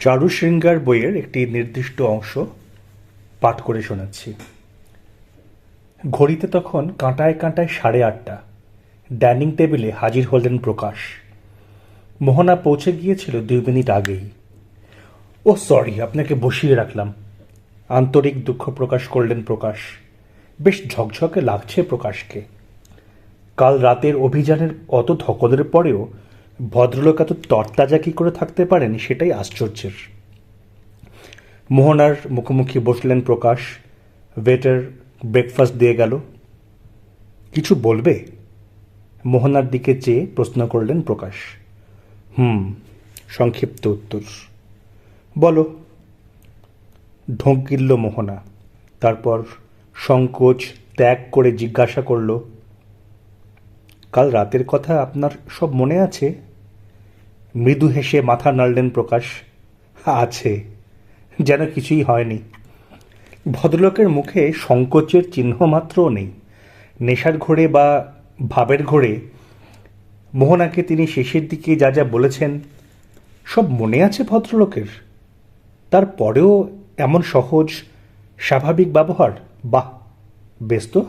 চারু শৃঙ্গার বইয়ের একটি নির্দিষ্ট অংশ পাঠ করে শোনাচ্ছি। ঘড়িতে তখন কাঁটায় কাঁটায় সাড়ে আটটা। ডাইনিং টেবিলে হাজির হলেন প্রকাশ। মোহনা পৌঁছে গিয়েছিল দুই মিনিট আগেই। ও, সরি, আপনাকে বসিয়ে রাখলাম। আন্তরিক দুঃখ প্রকাশ করলেন প্রকাশ। বেশ ঝকঝকে লাগছে প্রকাশকে। কাল রাতের অভিযানের অত ধকলের পরেও ভদ্রলোক এত তরতাজা কী করে থাকতে পারেন? সেটাই আশ্চর্যের। মোহনার মুখোমুখি বসলেন প্রকাশ। ওয়েটার ব্রেকফাস্ট দিয়ে গেল। কিছু বলবে? মোহনার দিকে চেয়ে প্রশ্ন করলেন প্রকাশ। হুম, সংক্ষিপ্ত উত্তর। বলো। ঢোঁক গিলল মোহনা। তারপর সংকোচ ত্যাগ করে জিজ্ঞাসা করল, কাল রাতের কথা আপনার সব মনে আছে? মৃদু হেসে মাথা নাড়লেন প্রকাশ, আছে। যেন কিছুই হয়নি। ভদ্রলোকের মুখে সংকোচের চিহ্ন মাত্রও নেই। নেশার ঘোরে বা ভাবের ঘোরে মোহনাকে তিনি শেষের দিকে যা যা বলেছেন, সব মনে আছে ভদ্রলোকের। তারপরেও এমন সহজ, স্বাভাবিক ব্যবহার? বাহ, বেশ তো।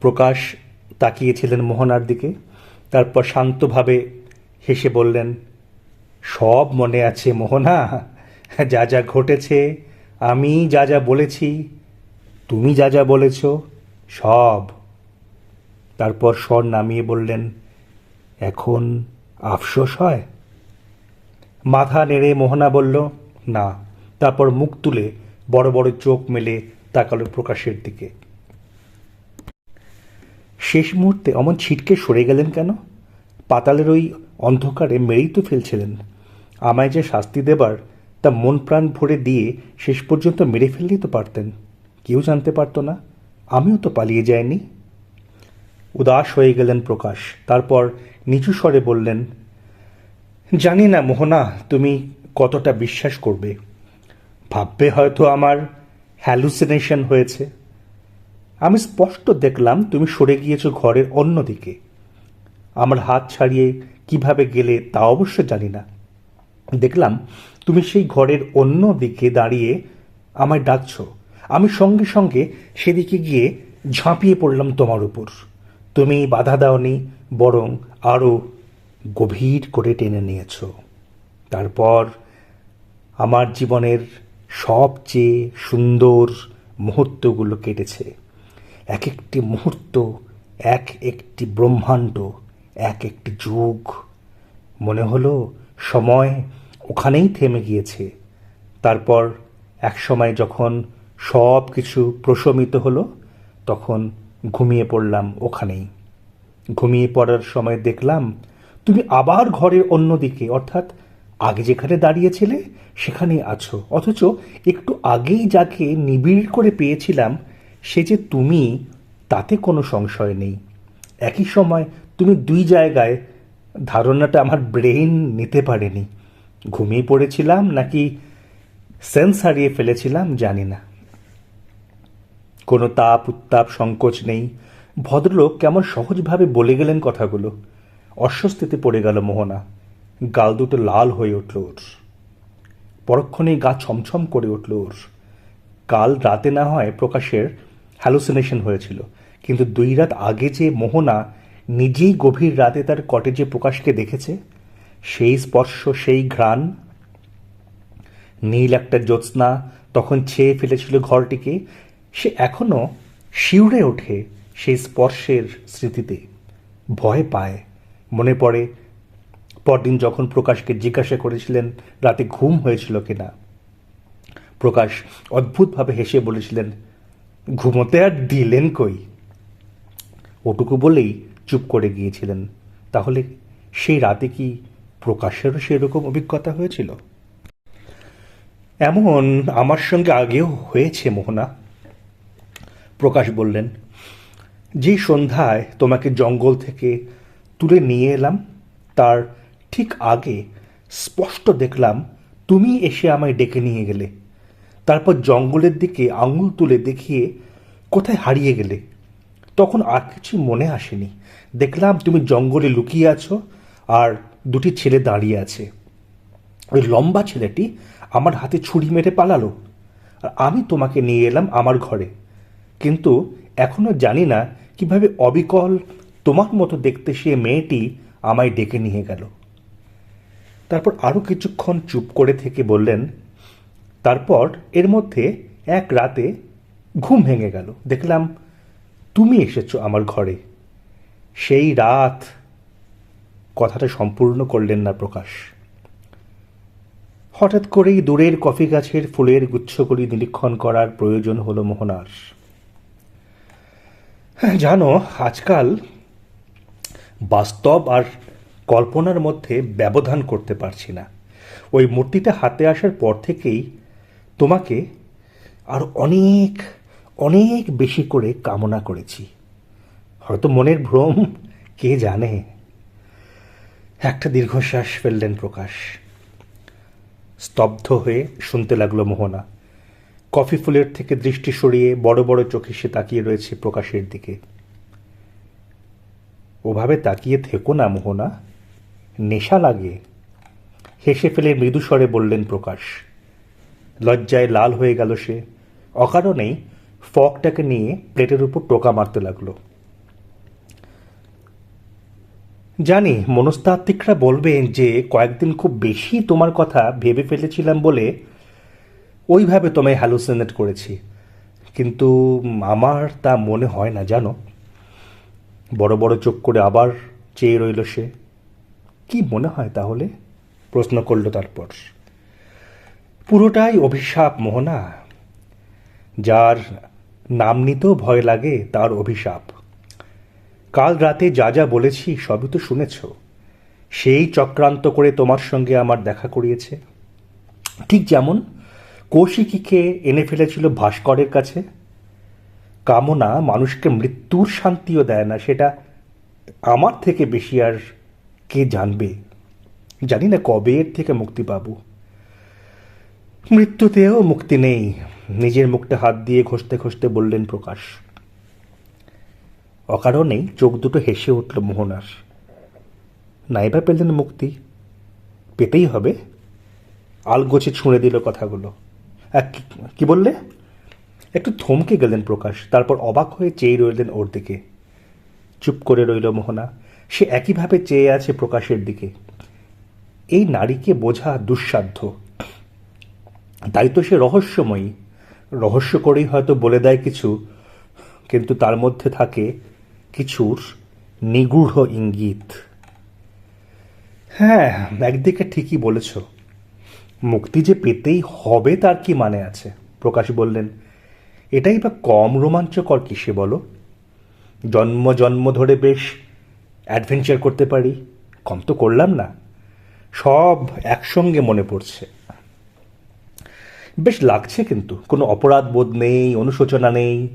প্রকাশ তাকিয়েছিলেন মোহনার দিকে, তারপর শান্তভাবে হেসে বললেন, সব মনে আছে মোহনা, যা যা ঘটেছে, আমি যা যা বলেছি, তুমি যা যা বলেছ, সব। তারপর স্বর নামিয়ে বললেন, এখন আফসোস হয়? মাথা নেড়ে মোহনা বলল, না। তারপর মুখ তুলে বড় বড় চোখ মেলে তাকালো প্রকাশের দিকে। শেষ মুহূর্তে অমন ছিটকে সরে গেলেন কেন? পাতালের ওই অন্ধকারে মেরেই তো ফেলছিলেন। আমায় যে শাস্তি দেবার, তা মন প্রাণ ভরে দিয়ে শেষ পর্যন্ত মেরে ফেললেই তো পারতেন। কেউ জানতে পারতো না, আমিও তো পালিয়ে যাইনি। উদাস হয়ে গেলেন প্রকাশ। তারপর নিচু স্বরে বললেন, জানি না মোহনা, তুমি কতটা বিশ্বাস করবে। ভাববে হয়তো আমার হ্যালুসিনেশন হয়েছে। আমি স্পষ্ট দেখলাম তুমি সরে গিয়েছো ঘরের অন্যদিকে। আমার হাত ছাড়িয়ে কীভাবে গেলে তা অবশ্য জানি না। দেখলাম তুমি সেই ঘরের অন্য দিকে দাঁড়িয়ে আমায় ডাকছো। আমি সঙ্গে সঙ্গে সেদিকে গিয়ে ঝাঁপিয়ে পড়লাম তোমার উপর। তুমি বাধা দাওনি, বরং আরও গভীর করে টেনে নিয়েছ। তারপর আমার জীবনের সবচেয়ে সুন্দর মুহূর্তগুলো কেটেছে। এক একটি মুহূর্ত, এক একটি ব্রহ্মাণ্ড এক একটি যুগ। মনে হলো সময় ওখানেই থেমে গিয়েছে। তারপর এক সময় যখন সব কিছু প্রশমিত হলো, তখন ঘুমিয়ে পড়লাম ওখানেই। ঘুমিয়ে পড়ার সময় দেখলাম, তুমি আবার ঘরের অন্যদিকে, অর্থাৎ আগে যেখানে দাঁড়িয়েছিলে, সেখানেই আছো। অথচ একটু আগেই যাকে নিবিড় করে পেয়েছিলাম, সে যে তুমি, তাতে কোনো সংশয় নেই। একই সময় তুমি দুই জায়গায় ধারণাটা আমার ব্রেইন নিতে পারেনি। ঘুমিয়ে পড়েছিলাম নাকি সেন্স হারিয়ে ফেলেছিলাম জানি না। কোনো তাপ, উত্তাপ, সংকোচ নেই। ভদ্রলোক কেমন সহজভাবে বলে গেলেন কথাগুলো। অস্বস্তিতে পড়ে গেল মোহনা। গাল দুটো লাল হয়ে উঠল ওর। পরক্ষণেই গা ছমছম করে উঠল ওর। কাল রাতে না হয় প্রকাশের হ্যালুসিনেশন হয়েছিল। কিন্তু দুই রাত আগে যে মোহনা নিজেই গভীর রাতে তার কটেজে প্রকাশকে দেখেছে। সেই স্পর্শ, সেই ঘ্রাণ। নীল একটা জ্যোৎস্না তখন ছেয়ে ফেলেছিল ঘরটিকে। সে এখনও শিউরে ওঠে সেই স্পর্শের স্মৃতিতে। ভয় পায়। মনে পড়ে পরদিন যখন প্রকাশকে জিজ্ঞাসা করেছিলেন রাতে ঘুম হয়েছিল কিনা। প্রকাশ অদ্ভুতভাবে হেসে বলেছিলেন, ঘুমোতে আর দিলেন কই? ওটুকু বলেই চুপ করে গিয়েছিলেন। তাহলে সেই রাতে কি প্রকাশেরও সেরকম অভিজ্ঞতা হয়েছিল? এমন আমার সঙ্গে আগেও হয়েছে, মোহনা। প্রকাশ বললেন, যে সন্ধ্যায় তোমাকে জঙ্গল থেকে তুলে নিয়ে এলাম, তার ঠিক আগে স্পষ্ট দেখলাম তুমি এসে আমায় ডেকে নিয়ে গেলে। তারপর জঙ্গলের দিকে আঙুল তুলে দেখিয়ে কোথায় হারিয়ে গেলে? তখন আর কিছু মনে আসেনি। দেখলাম তুমি জঙ্গলে লুকিয়ে আছো আর দুটি ছেলে দাঁড়িয়ে আছে। ওই লম্বা ছেলেটি আমার হাতে ছুরি মেরে পালালো আর আমি তোমাকে নিয়ে এলাম আমার ঘরে। কিন্তু এখনও জানি না কীভাবে অবিকল তোমার মতো দেখতে সে মেয়েটি আমায় ডেকে নিয়ে গেল। তারপর আরও কিছুক্ষণ চুপ করে থেকে বললেন, তারপর এর মধ্যে এক রাতে ঘুম ভেঙে গেল। দেখলাম তুমি এসেছ আমার ঘরে। সেই রাত কথাটা সম্পূর্ণ করলেন না প্রকাশ। হঠাৎ করেই দূরের কফি গাছের ফুলের গুচ্ছগুলি নিরীক্ষণ করার প্রয়োজন হলো মোহনার। জানো, আজকাল বাস্তব আর কল্পনার মধ্যে ব্যবধান করতে পারছি না। ওই মূর্তিটা হাতে আসার পর থেকেই তোমাকে আর অনেক অনেক বেশি করে কামনা করেছি। হয়তো মনের ভ্রম, কে জানে? একটা দীর্ঘশ্বাস ফেললেন প্রকাশ। স্তব্ধ হয়ে শুনতে লাগল মোহনা। কফি ফুলের থেকে দৃষ্টি সরিয়ে বড় বড় চোখে সে তাকিয়ে রয়েছে প্রকাশের দিকে। ওভাবে তাকিয়ে থেকো না মোহনা, নেশা লাগে। হেসে ফেলে মৃদু স্বরে বললেন প্রকাশ। লজ্জায় লাল হয়ে গেল সে। অকারণেই ফকটাকে নিয়ে প্লেটের উপর টোকা মারতে লাগল। জানি, মনস্তাত্ত্বিকরা বলবেন যে কয়েকদিন খুব বেশি তোমার কথা ভেবে ফেলেছিলাম বলে ওইভাবে তোমায় হ্যালুসিনেট করেছি। কিন্তু আমার তা মনে হয় না, জানো? বড় বড় চোখ করে আবার চেয়ে রইল সে। কি মনে হয় তাহলে? প্রশ্ন করল তারপর। পুরোটাই অভিশাপ, মোহনা। যার নাম নিতেও ভয় লাগে, তার অভিশাপ। কাল রাতে যা যা বলেছি, সবই তো শুনেছ। সেই চক্রান্ত করে তোমার সঙ্গে আমার দেখা করিয়েছে। ঠিক যেমন কৌশিকীকে এনে ফেলেছিল ভাস্করের কাছে। কামনা মানুষকে মৃত্যুর শান্তিও দেয় না, সেটা আমার থেকে বেশি আর কে জানবে? জানি না কবে এর থেকে মুক্তি পাবো। মৃত্যুতেও মুক্তি নেই। নিজের মুখটা হাত দিয়ে ঘষতে ঘষতে বললেন প্রকাশ। অকারণেই চোখ দুটো হেসে উঠল মোহনার। নাইবা পেলেন মুক্তি। পেতেই হবে। আলগোছে ছুঁড়ে দিল কথাগুলো। কি বললে? একটু থমকে গেলেন প্রকাশ, তারপর অবাক হয়ে চেয়ে রইলেন ওর দিকে। চুপ করে রইল মোহনা। সে একইভাবে চেয়ে আছে প্রকাশের দিকে। এই নারীকে বোঝা দুঃসাধ্য। তাই তো সে রহস্যময়ী। রহস্য করেই হয়তো বলে দেয় কিছু, কিন্তু তার মধ্যে থাকে কিছুর নিগূঢ় ইঙ্গিত। হ্যাঁ একদিকে ঠিকই বলেছ। মুক্তি যে পেতেই হবে তার কি মানে আছে? প্রকাশ বললেন, এটাই বা কম রোমাঞ্চকর কিসে বলো? জন্ম জন্ম ধরে বেশ অ্যাডভেঞ্চার করতে পারি, কম তো করলাম না। সব একসঙ্গে মনে পড়ছে। বেশ লাগছে কিন্তু। কোনো অপরাধ বোধ নেই, অনুশোচনা নেই।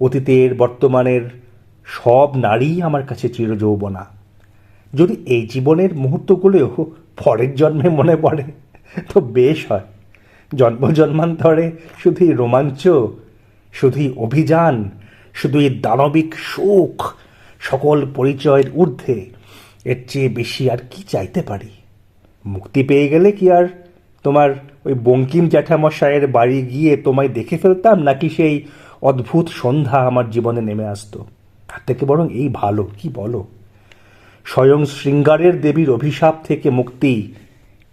অতীতের, বর্তমানের সব নারীই আমার কাছে চিরযৌবনা। যদি এই জীবনের মুহূর্তগুলোও পরের জন্মে মনে পড়ে, তো বেশ হয়। জন্ম জন্মান্তরে শুধুই রোমাঞ্চ শুধুই অভিযান শুধুই দানবিক সুখ সকল পরিচয়ের ঊর্ধ্বে, এর চেয়ে বেশি আর কি চাইতে পারি? মুক্তি পেয়ে গেলে কি আর তোমার ওই বঙ্কিম জ্যাঠামশায়ের বাড়ি গিয়ে তোমায় দেখে ফেলতাম? নাকি সেই অদ্ভুত সন্ধ্যা আমার জীবনে নেমে আসতো? তার থেকে বরং এই ভালো, কি বলো? স্বয়ং শৃঙ্গারের দেবীর অভিশাপ থেকে মুক্তি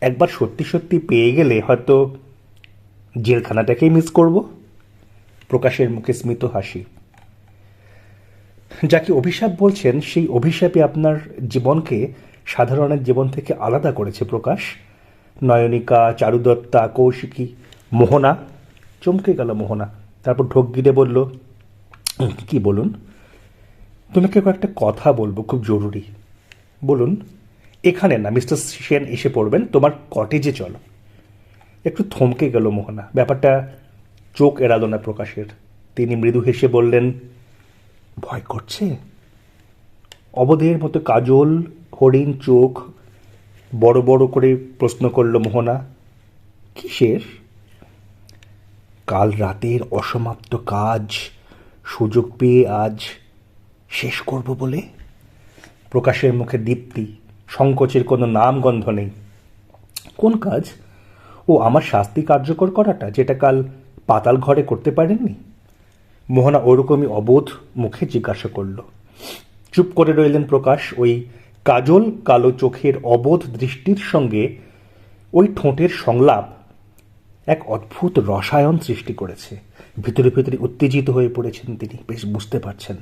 একবার সত্যি সত্যি পেয়ে গেলে হয়তো জেলখানাটাকেই মিস করব? প্রকাশের মুখে স্মিত হাসি। যাকে অভিশাপ বলছেন, সেই অভিশাপে আপনার জীবনকে, সাধারণের জীবন থেকে আলাদা করেছে প্রকাশ। নয়নিকা, চারুদত্তা, কৌশিকী, মোহনা। চমকে গেল মোহনা। তারপর ঢোক গিলে বলল, কি বলুন? তোমাকে কয়েকটা কথা বলব, খুব জরুরি। বলুন, এখানে না, মিস্টার সেন এসে পড়বেন, তোমার কটেজে চলো। একটু থমকে গেল মোহনা। ব্যাপারটা চোখ এড়ালো না প্রকাশের। তিনি মৃদু হেসে বললেন, ভয় করছে? অবধের মতো কাজল, হরিণ চোখ বড় বড় করে প্রশ্ন করল মোহনা, কিসের? কাল রাতের অসমাপ্ত কাজ, সুযোগ পেয়ে আজ শেষ করব বলে? প্রকাশের মুখে দীপ্তি, সংকোচের কোনো নাম গন্ধ নেই। কোন কাজ? ও আমার শাস্তি কার্যকর করাটা, যেটা কাল পাতাল ঘরে করতে পারেননি? মোহনা ওরকমই অবোধ মুখে জিজ্ঞাসা করল। চুপ করে রইলেন প্রকাশ, ওই কাজল কালো চোখের অবোধ দৃষ্টির সঙ্গে ওই ঠোঁটের সংলাপ এক অদ্ভুত রসায়ন সৃষ্টি করেছে। ভিতরে ভিতরে উত্তেজিত হয়ে পড়েছেন তিনি। বেশ বুঝতে পারছেন।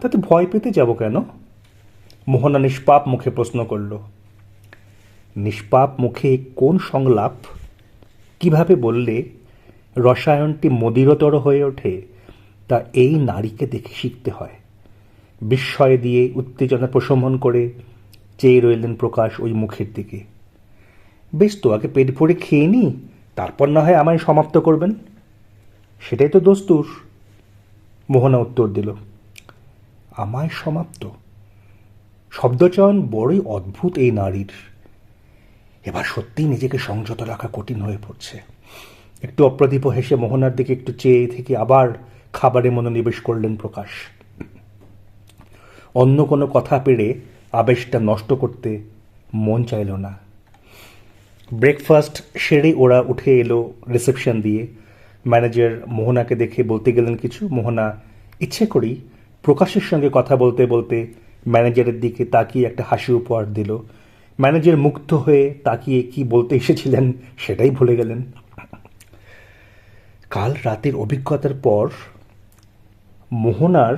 তাতে ভয় পেতে যাব কেন? মোহনা নিষ্পাপ মুখে প্রশ্ন করল, নিষ্পাপ মুখে কোন সংলাপ? কীভাবে বললে রসায়নটি মদিরতর হয়ে ওঠে তা এই নারীকে দেখে শিখতে হয়। বিস্ময় দিয়ে উত্তেজনা প্রশমন করে চেয়ে রইলেন প্রকাশ ওই মুখের দিকে। বেশ, তো আগে পেট ভরে খেয়ে নি, তারপর না হয় আমায় সমাপ্ত করবেন? সেটাই তো দোস্তুর। মোহনা উত্তর দিল, আমায় সমাপ্ত? শব্দচয়ন বড়ই অদ্ভুত এই নারীর। এবার সত্যিই নিজেকে সংযত রাখা কঠিন হয়ে পড়ছে। একটু অপ্রদীপ হেসে মোহনার দিকে একটু চেয়ে থেকে আবার খাবারে মনোনিবেশ করলেন প্রকাশ। অন্য কোনো কথা পেরে আবেশটা নষ্ট করতে মন চাইল না। ব্রেকফাস্ট সেরে ওরা উঠে এলো রিসেপশন দিয়ে। ম্যানেজার মোহনাকে দেখে বলতে গেলেন কিছু। মোহনা, ইচ্ছে করেই প্রকাশের সঙ্গে কথা বলতে বলতে ম্যানেজারের দিকে তাকিয়ে একটা হাসি উপহার দিল। ম্যানেজার মুগ্ধ হয়ে তাকিয়ে কি বলতে এসেছিলেন সেটাই ভুলে গেলেন। কাল রাতের অভিজ্ঞতার পর মোহনার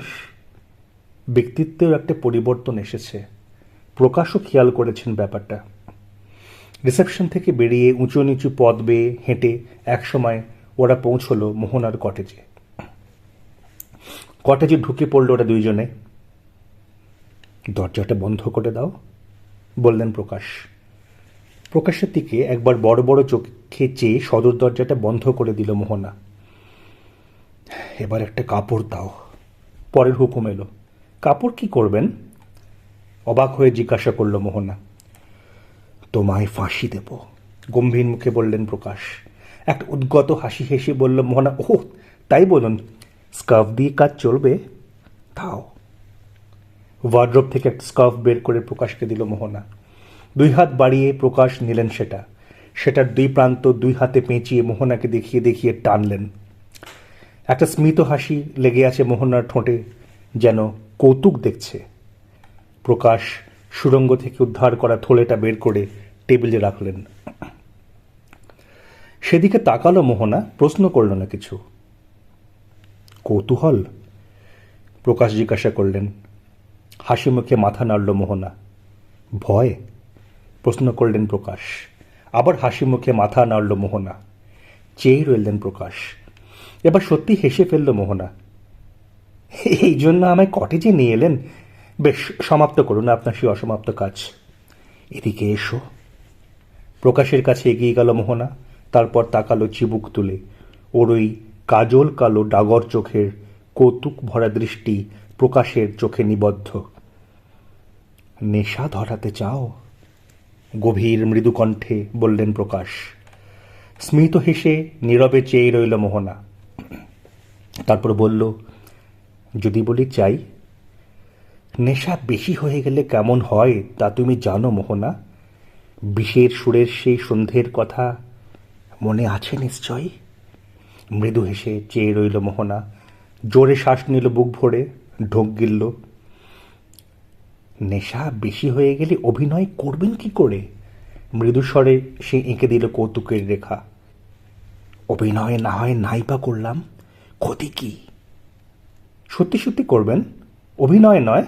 ব্যক্তিত্বেও একটা পরিবর্তন এসেছে। প্রকাশও খেয়াল করেছেন ব্যাপারটা। রিসেপশন থেকে বেরিয়ে উঁচু নিচু পথ বেয়ে হেঁটে একসময় ওরা পৌঁছলো মোহনার কটেজে। কটেজে ঢুকে পড়ল ওরা দুইজনে। দরজাটা বন্ধ করে দাও, বললেন প্রকাশ। প্রকাশের দিকে একবার বড় বড় চোখে চেয়ে সদর দরজাটা বন্ধ করে দিল মোহনা। এবার একটা কাপড় দাও, পরের হুকুম এলো। কাপড় কি করবেন? অবাক হয়ে জিজ্ঞাসা করল মোহনা। তোমায় ফাঁসি দেব, গম্ভীর মুখে বললেন প্রকাশ। একটা উদ্গত হাসি হেসে বলল মোহনা ও তাই বলুন, স্কার্ফ দিয়ে কাজ চলবে? দাও ওয়ার্ড্রপ থেকে একটা স্কার্ফ বের করে প্রকাশকে দিল মোহনা। দুই হাত বাড়িয়ে প্রকাশ নিলেন সেটা। সেটার দুই প্রান্ত দুই হাতে পেঁচিয়ে মোহনাকে দেখিয়ে দেখিয়ে টানলেন। একটা স্মিত হাসি লেগে আছে মোহনার ঠোঁটে, যেন কৌতুক দেখছে। প্রকাশ সুরঙ্গ থেকে উদ্ধার করা থলেটা বের করে টেবিলে রাখলেন। সেদিকে তাকালো মোহনা, প্রশ্ন করল না কিছু। কৌতূহল? প্রকাশ জিজ্ঞাসা করলেন। হাসি মুখে মাথা নাড়ল মোহনা। ভয়? প্রশ্ন করলেন প্রকাশ। আবার হাসি মুখে মাথা নাড়ল মোহনা। চেয়ে রইলেন প্রকাশ। এবার সত্যি হেসে ফেলল মোহনা। এই জন্য আমায় কটেজে নিয়ে এলেন। বেশ, সমাপ্ত করুন আপনার সেই অসমাপ্ত কাজ। এদিকে এসো। প্রকাশের কাছে এগিয়ে গেল মোহনা, তারপর তাকালো চিবুক তুলে। ওর ওই কাজল কালো ডাগর চোখের কৌতুক ভরা দৃষ্টি প্রকাশের চোখে নিবদ্ধ। নেশা ধরাতে চাও? গভীর মৃদু কণ্ঠে বললেন প্রকাশ। স্মিত হেসে নীরবে চেয়ে রইল মোহনা। তারপর বলল যদি বলি চাই, নেশা বেশি হয়ে গেলে কেমন হয় তা তুমি জানো মোহনা। বিষের সুরের সেই সন্ধ্যের কথা মনে আছে নিশ্চয়? মৃদু হেসে চেয়ে রইল মোহনা। জোরে শ্বাস নিল বুক ভরে, ঢোক গিলল। নেশা বেশি হয়ে গেলে অভিনয় করবেন কি করে? মৃদু স্বরে সে এঁকে দিল কৌতুকের রেখা। অভিনয় না হয় নাই বা করলাম, ক্ষতি কি? সত্যি সত্যি করবেন? অভিনয় নয়।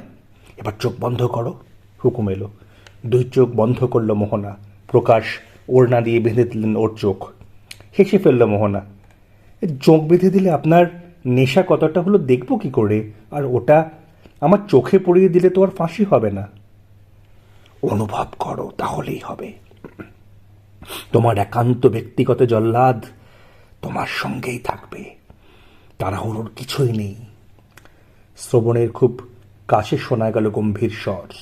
এবার চোখ বন্ধ করো। হুকুম এলো। দুই চোখ বন্ধ করল মোহনা। প্রকাশ ওড়না দিয়ে বেঁধে দিলেন ওর চোখ। হেসে ফেলল মোহনা। চোখ বেঁধে দিলে আপনার নেশা কতটা হলো দেখব কি করে? আর ওটা আমার চোখে পড়িয়ে দিলে তো আর ফাঁসি হবে না। অনুভব করো, তাহলেই হবে। তোমার একান্ত ব্যক্তিগত জল্লাদ তোমার সঙ্গেই থাকবে। তাড়াহুড়োর কিছুই নেই। শ্রবণের খুব কাছে শোনা গেল গম্ভীর স্বর।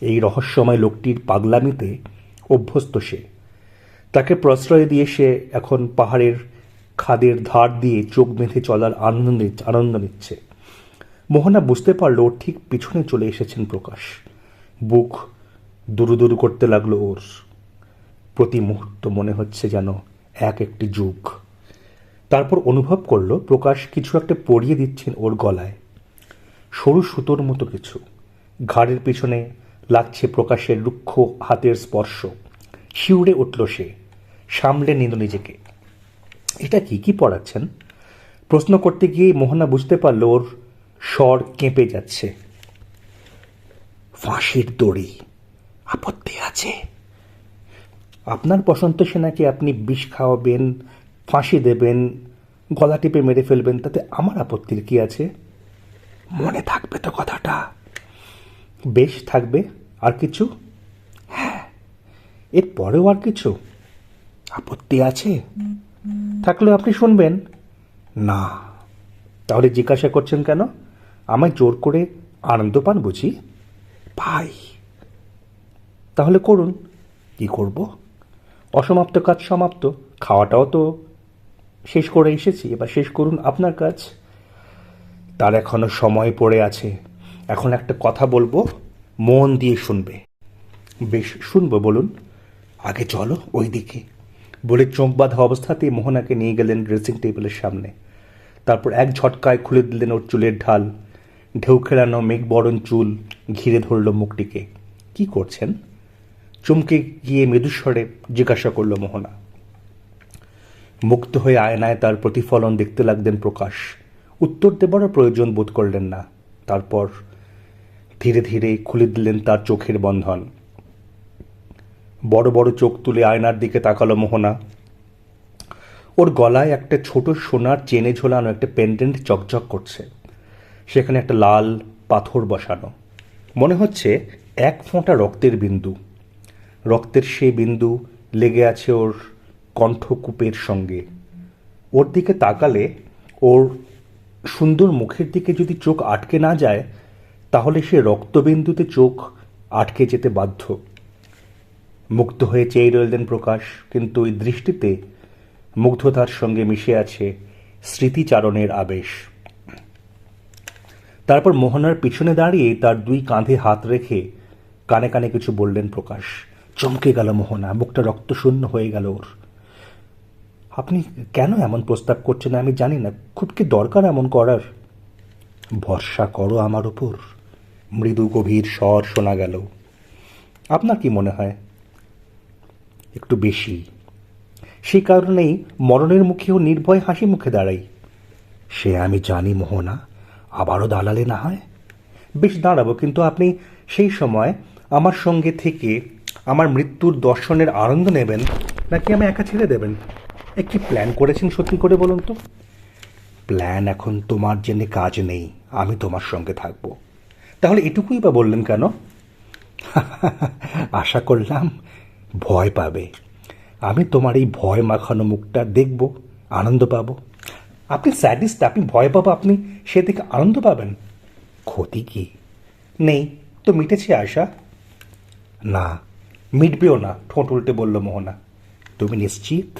এই রহস্যময় লোকটির পাগলামিতে অভ্যস্ত সে। তাকে প্রশ্রয় দিয়ে সে এখন পাহাড়ের খাদের ধার দিয়ে চোখ বেঁধে চলার আনন্দ আনন্দ নিচ্ছে। মোহনা বুঝতে পারল ওর ঠিক পিছনে চলে এসেছেন প্রকাশ। বুক দুরু দুরু করতে লাগল ওর। প্রতি মুহূর্ত মনে হচ্ছে যেন এক একটি যুগ। তারপর অনুভব করল প্রকাশ কিছু একটা পরিয়ে দিচ্ছেন ওর গলায়। সরু সুতোর মতো কিছু। ঘাড়ের পিছনে লাগছে প্রকাশের রুক্ষ হাতের স্পর্শ। শিউরে উঠল সে। সামলে নিল নিজেকে। এটা কি? কি পড়াচ্ছেন? প্রশ্ন করতে গিয়ে মোহনা বুঝতে পারল ওর স্বর কেঁপে যাচ্ছে। ফাঁসির দড়ি আপত্তি আছে। আপনার বসন্ত সেনাকে আপনি বিষ খাওয়াবেন ফাঁসি দেবেন, গলা টিপে মেরে ফেলবেন, তাতে আমার আপত্তির কি আছে? মনে থাকবে তো কথাটা। বেশ থাকবে, আর কিছু? হ্যাঁ এর পরেও আর কিছু? আপত্তি আছে? থাকলে আপনি শুনবেন। না, তাহলে জিজ্ঞাসা করছেন কেন? আমায় জোর করে আনন্দ পান বুঝি? ভাই, তাহলে করুন। কি করব? অসমাপ্ত কাজ সমাপ্ত, খাওয়াটাও তো শেষ করে এসেছি, এবার শেষ করুন আপনার কাজ। তার এখনও সময় পড়ে আছে। এখন একটা কথা বলব, মন দিয়ে শুনবে। বেশ, শুনব, বলুন। আগে চলো ওই দিকে বলে চোখ বাঁধা অবস্থাতেই মোহনাকে নিয়ে গেলেন ড্রেসিং টেবিলের সামনে। তারপর এক ঝটকায় খুলে দিলেন ওর চুলের ঢাল। ঢেউ খেলানো মেঘ বরণ চুল ঘিরে ধরল মুখটিকে। কি করছেন? চমকে গিয়ে মৃদুস্বরে জিজ্ঞাসা করল মোহনা। মুক্ত হয়ে আয়নায় তার প্রতিফলন দেখতে লাগলেন প্রকাশ। উত্তর দেবারও প্রয়োজন বোধ করলেন না। তারপর ধীরে ধীরে খুলে দিলেন তার চোখের বন্ধন। বড় বড় চোখ তুলে আয়নার দিকে তাকালো মোহনা। ওর গলায় একটা ছোট সোনার চেনে ঝোলানো একটা পেন্ডেন্ট চকচক করছে। সেখানে একটা লাল পাথর বসানো। মনে হচ্ছে এক ফোঁটা রক্তের বিন্দু। রক্তের সেই বিন্দু লেগে আছে ওর কণ্ঠকূপের সঙ্গে। ওর দিকে তাকালে, ওর সুন্দর মুখের দিকে যদি চোখ আটকে না যায়, তাহলে সে রক্তবিন্দুতে চোখ আটকে যেতে বাধ্য। মুগ্ধ হয়ে চেয়ে রইলেন প্রকাশ, কিন্তু ওই দৃষ্টিতে মুগ্ধতার সঙ্গে মিশে আছে স্মৃতিচারণের আবেশ। তারপর মোহনার পিছনে দাঁড়িয়ে তার দুই কাঁধে হাত রেখে কানে কানে কিছু বললেন প্রকাশ। চমকে গেল মোহনা, মুখটা রক্তশূন্য হয়ে গেল ওর। আপনি কেন এমন প্রস্তাব করছেন আমি জানি না। খুব কি দরকার এমন করার? ভরসা করো আমার ওপর মৃদু গভীর স্বর শোনা গেল। আপনার কি মনে হয়? একটু বেশি। সেই কারণেই মরণের মুখেও নির্ভয় হাসি মুখে দাঁড়াই। সে আমি জানি মোহনা, আবারও দাঁড়ালে না হয়? বেশ দাঁড়াবো, কিন্তু আপনি সেই সময় আমার সঙ্গে থেকে আমার মৃত্যুর দর্শনের আনন্দ নেবেন, নাকি আমি একা ছেড়ে দেবেন? কি প্ল্যান করেছেন সত্যি করে বলুন তো? প্ল্যান এখন তোমার জেনে কাজ নেই, আমি তোমার সঙ্গে থাকব। তাহলে এটুকুই বা বললেন কেন? আশা করলাম ভয় পাবে। আমি তোমার এই ভয় মাখানো মুখটা দেখব, আনন্দ পাবো। আপনি স্যাডিস্ট, আপনি ভয় পাবো, আপনি সে থেকে আনন্দ পাবেন। ক্ষতি কি? নেই, তো মিটেছে আশা। না, মিটবেও না, ঠোঁট উল্টে বলল মোহনা। তুমি নিশ্চিত?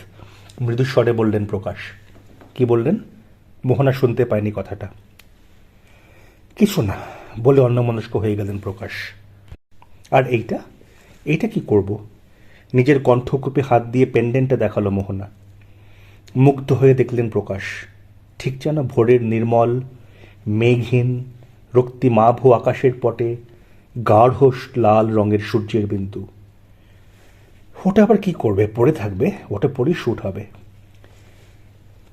মৃদু স্বরে বললেন, প্রকাশ, কি বললেন? মোহনা শুনতে পায়নি কথাটা। কিছু না, বলে অন্যমনস্ক হয়ে গেলেন প্রকাশ। আর এইটা? এইটা কি করব? নিজের কণ্ঠকূপে হাত দিয়ে পেন্ডেন্টটা দেখাল মোহনা। মুগ্ধ হয়ে দেখলেন প্রকাশ, ঠিক যেন ভোরের নির্মল, মেঘহীন, রক্তিমাভ আকাশের পটে, গাঢ় লাল রঙের সূর্যের বিন্দু। ওটা আবার কি করবে? পড়ে থাকবে? ওটা পরেই শ্যুট হবে।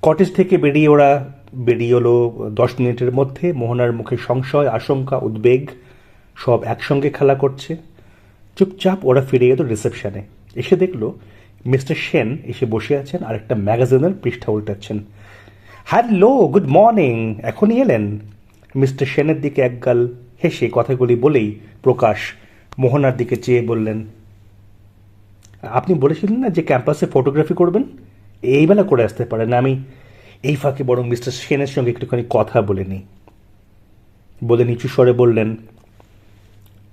কটেজ থেকে বেরিয়ে ওরা বেরিয়ে এলো দশ মিনিটের মধ্যে। মোহনার মুখে সংশয়, আশঙ্কা, উদ্বেগ সব একসঙ্গে খেলা করছে। চুপচাপ ওরা ফিরে এলো রিসেপশনে এসে দেখল মিস্টার সেন এসে বসে আছেন আর একটা ম্যাগাজিনের পৃষ্ঠা উল্টাচ্ছেন। হ্যালো, গুড মর্নিং, এখনই এলেন? মিস্টার সেনের দিকে একগাল হেসে কথাগুলি বলেই প্রকাশ মোহনার দিকে চেয়ে বললেন আপনি বলেছিলেন না যে ক্যাম্পাসে ফটোগ্রাফি করবেন? এইবেলা করে আসতে পারেন। আমি এই ফাঁকে বরং মিস্টার সেনের সঙ্গে একটুখানি কথা বলে নিই। বলে নিচু স্বরে বললেন,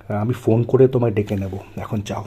আমি ফোন করে তোমায় ডেকে নেব। এখন যাও।